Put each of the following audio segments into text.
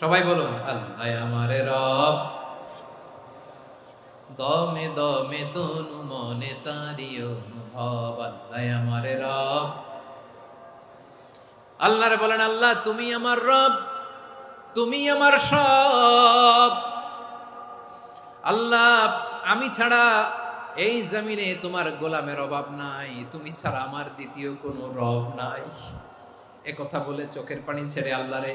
সবাই বলুন, আল্লাহ আমারে রব। দমে দমে তনু মনে তারি অনুভব, আল্লাহ আমারে রব। আল্লাহরে বলেন, আল্লাহ, তুমি আমার রব, তুমি আমার সব। আল্লাহ, আমি ছাড়া এই জমিনে তোমার গোলামের অভাব নাই, তুমি ছাড়া আমার দ্বিতীয় কোনো রব নাই। কথা বলে চোখের পানি ছেড়ে আল্লাহরে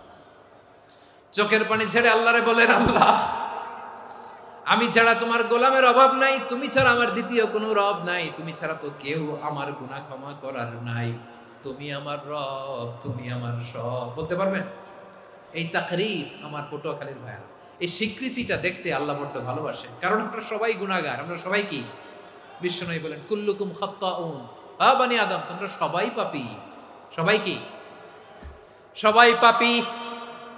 চোখের পানি ছেড়ে আল্লাহরে বলেন, আল্লাহ, আমি ছাড়া তোমার গোলামের অভাব নাই, তুমি ছাড়া আমার দ্বিতীয় কোনো রব নাই, তুমি ছাড়া তো কেউ আমার গুনাহ ক্ষমা করার নাই। তুমি আমার রব, তুমি আমার সব। বলতে পারবেন? এই তাকরির আমার পটুয়াখালীর ভাইয়া এই স্বীকৃতিটা দেখতে আল্লাহ বড্ড ভালোবাসে কারণ আমরা সবাই গুণাগার আমরা সবাই কি? বিশ্বনবী বলেন, কুল্লুকুম খাত্তাউন, হা বানি আদম, তোমরা সবাই পাপি। সবাই কি? সবাই পাপী।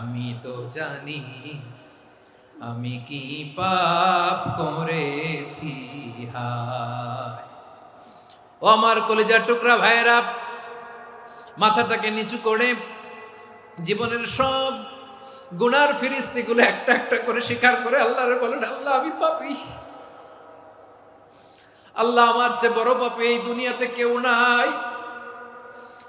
আমি তো জানি আমি কি পাপ করেছি ও আমার কলেজার টুকরা ভাইয়েরা, মাথাটাকে নিচু করে জীবনের সব গুনার ফিরিস্তিগুলো একটা একটা করে স্বীকার করে আল্লাহরে বলেন আল্লাহ, আমি পাপি। আল্লাহ আমার চেয়ে বড় পাপি, এই দুনিয়াতে কেউ নাই।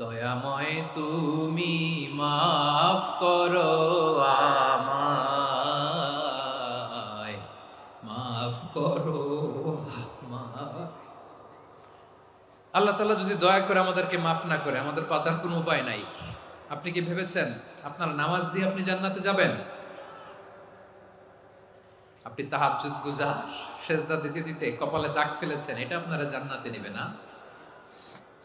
দয়াময় তুমি মাফ করো আমায়। মাফ করো আল্লাহ তালা যদি দয়া করে আমাদেরকে মাফ না করে, আমাদের পাচার কোনো উপায় নাই। আপনি কি ভেবেছেন? আপনার নামাজ দিয়ে আপনি জান্নাতে যাবেন? আপনি তাহাজ্জুদ গুজার সেজদা দিতে দিতে কপালে দাগ ফেলেছেন, এটা আপনারা জান্নাতে নেবে না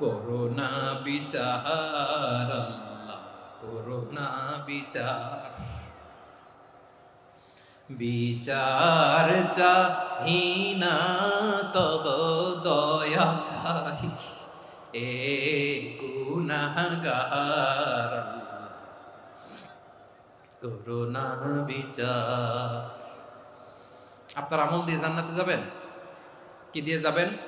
করোনা বিচার করোনা বিচার। বিচার চাহিনা তব দয়া চাই এ গুনাহগার করুণা বিচার। আপনার আমল দিয়ে জান্নাতে যাবেন? কি দিয়ে যাবেন?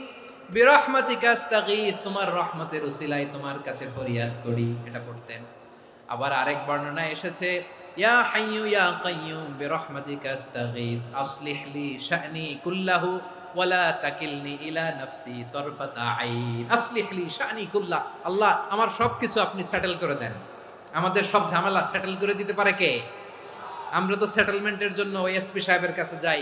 বিরহমাতিকা আস্তাগীথ তোমার রহমতের উসিলায় তোমার কাছে ফরিয়াদ করি, এটা পড়তেন। আবার আরেক বর্ণনা এসেছে, ইয়া হাইয়ু ইয়া কাইয়ুম, বিরহমাতিকা আস্তাগীথ আসলিহ শা'নি কুল্লাহু, ওয়ালা তাকিলনি ইলা নাফসি তরফাতা আইন। আসলিহ লি শা'নি কুল্লাহ আল্লাহ, আমার সবকিছু আপনি সেটেল করে দেন। আমাদের সব ঝামেলা সেটেল করে দিতে পারে কে? আমরা তো সেটেলমেন্টের জন্য ওই এসপি সাহেবের কাছে যাই।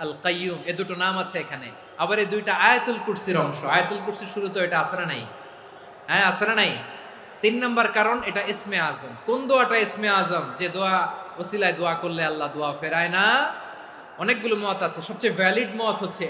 আল কাইয়ুম এ দুটো নাম আছে এখানে। আবার এই দুইটা আয়াতুল কুরসির অংশ। আয়াতুল কুরসির শুরু তো এটা আসারা নাই। হ্যাঁ আসারা নাই? তিন নম্বর কারণ, এটা ইসমে আজম। কোন দোয়াটা ইসমে আজম? যে দোয়া, ওসিলায় দোয়া করলে আল্লাহ দোয়া ফেরায় না। অনেকগুলো মত আছে। সবচেয়ে ভ্যালিড মত হচ্ছে